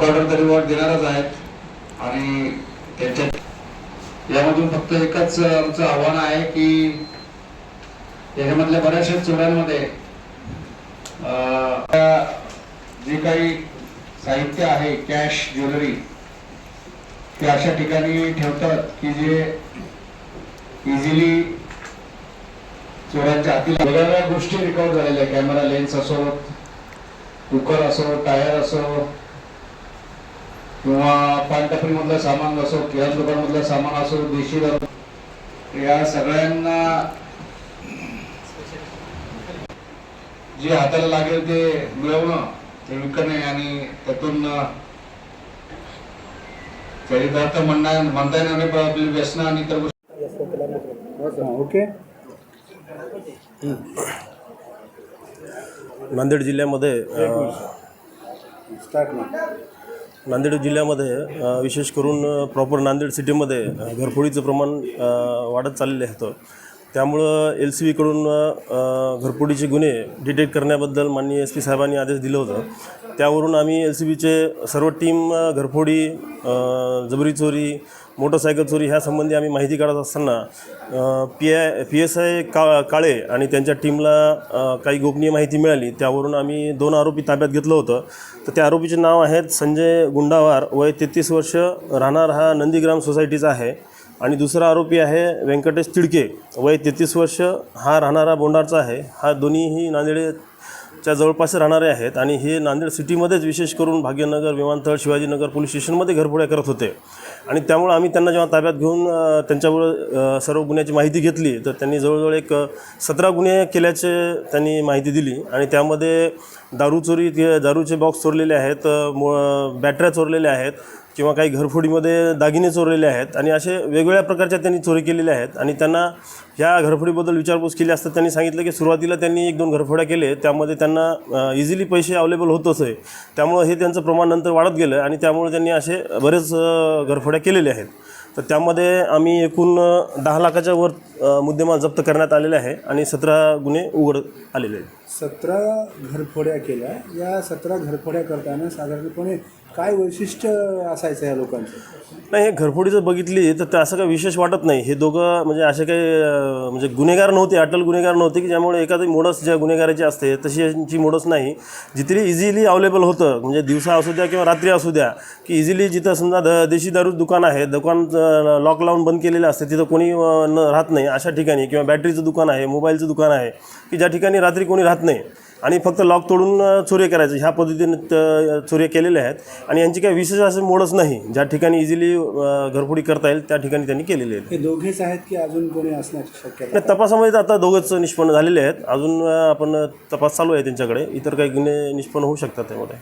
Quarter तरी वर देणारच आहेत. आणि त्यांच्या यामधून फक्त एकच आमचं आव्हान आहे की याच्यामधल्या बऱ्याचशा चोऱ्यांमध्ये जे काही साहित्य आहे कॅश ज्वेलरी ते अशा ठिकाणी ठेवतात की जे इझिली चोरांच्या हाती वेगवेगळ्या गोष्टी रिकॉर्ड झालेल्या कॅमेरा लेन्स असो कुकर असो टायर असो किंवा पानटपरी मधलं सामान असो किराणा दुकान मधलं सामान असो देशी दारू या सगळ्यांना जे हाताला लागेल ते मिळवणं ते विकणे आणि त्यातून चरितार्थ म्हणणं म्हणता येणार नाही आपली व्यसनं आणि इतर गोष्टी. ओके. नांदेड जिल्ह्यामध्ये अ, स्टार्ट ना. नांदेड जिल्ह्यामध्ये विशेष करून प्रॉपर नांदेड सिटीमध्ये घरफोडीचं प्रमाण वाढत चाललेलं होतं त्यामुळं एल सी बीकडून घरफोडीचे गुन्हे डिटेक्ट करण्याबद्दल माननीय एस पी साहेबांनी आदेश दिलं होतं. त्यावरून आम्ही एल सी बीचे सर्व टीम घरफोडी जबरी चोरी मोटरसायकल चोरी ह्या संबंधी आम्ही माहिती काढत असताना P I P S I का काळे आणि त्यांच्या टीमला काही गोपनीय माहिती मिळाली त्यावरून आम्ही दोन आरोपी ताब्यात घेतलं होतं. तर त्या आरोपीचे नाव आहेत संजय गुंडावार वय तेहतीस वर्ष राहणार हा नंदीग्राम सोसायटीचा आहे. आणि दुसरा आरोपी आहे व्यंकटेश तिडके वय तेहतीस वर्ष हा राहणारा बोंडारचा आहे. हा दोन्हीही च्या जवळपास राहणारे आहेत आणि हे नांदेड सिटीमध्येच विशेष करून भाग्यनगर विमानतळ शिवाजीनगर पोलीस स्टेशनमध्ये घरफोड्या करत होते. आणि त्यामुळं आम्ही त्यांना जेव्हा ताब्यात घेऊन त्यांच्यावर सर्व गुन्ह्याची माहिती घेतली तर त्यांनी जवळजवळ एक सतरा गुन्हे केल्याचे त्यांनी माहिती दिली. आणि त्यामध्ये दारू चोरी दारूचे बॉक्स चोरलेले आहेत अ, बॅटऱ्या चोरलेल्या आहेत किंवा काही घरफोडीमध्ये दागिने चोरलेले आहेत आणि असे वेगवेगळ्या प्रकारच्या त्यांनी चोरी केलेल्या आहेत. आणि त्यांना ह्या घरफोडीबद्दल विचारपूस केली असता त्यांनी सांगितलं की सुरुवातीला त्यांनी एक दोन घरफोड्या केले त्यामध्ये त्यांना त्यांना इझिली पैसे अवेलेबल होतच आहे. त्यामुळं हे त्यांचं प्रमाण नंतर वाढत गेलं आणि त्यामुळे त्यांनी असे बरेच घरफोड्या केलेल्या आहेत. तर त्यामध्ये आम्ही एकूण दहा लाखाच्या वर मुद्देमाल जप्त करण्यात आलेले आहे आणि सतरा गुन्हे उघड आलेले आहेत. सतरा घरफोड्या केल्या. या सतरा घरफोड्या करताना साधारणपणे काय वैशिष्ट्य असायचं या लोकांचं? नाही हे घरफोडीचं बघितली तर ते असं काही विशेष वाटत नाही. हे दोघं म्हणजे असे काही अं, म्हणजे गुन्हेगार नव्हते अटल गुन्हेगार नव्हते की ज्यामुळे एखादी मोडस ज्या गुन्हेगाराची असते तशी यांची मोडस नाही. जिथे इझिली अवेलेबल होतं म्हणजे दिवसा असू द्या किंवा रात्री असू द्या की इझिली जिथं समजा द देशी दारू दुकान आहे दुकान लॉक लावून बंद केलेलं असते तिथं कोणी अं, न राहत नाही. अशा ठिकाणी किंवा बॅटरीचं दुकान आहे मोबाईलचं दुकान आहे की ज्या ठिकाणी रात्री कोणी राहत नाही आणि फक्त लॉक तोडून चोरी करायचं ह्या पद्धतीने त- चोरी केलेल्या आहेत. आणि यांची काही विशेष असं मोडच नाही ज्या ठिकाणी इझिली घरफोडी करता येईल त्या ठिकाणी त्यांनी केलेले आहेत. हे दोघेच आहेत की अजून कोणी असण्याची शक्यता? नाही, तपासामध्ये तर आता दोघंच निष्पन्न झालेले आहेत. अजून आपण तपास चालू आहे त्यांच्याकडे. इतर काही गुन्हे निष्पन्न होऊ शकतात त्यामध्ये.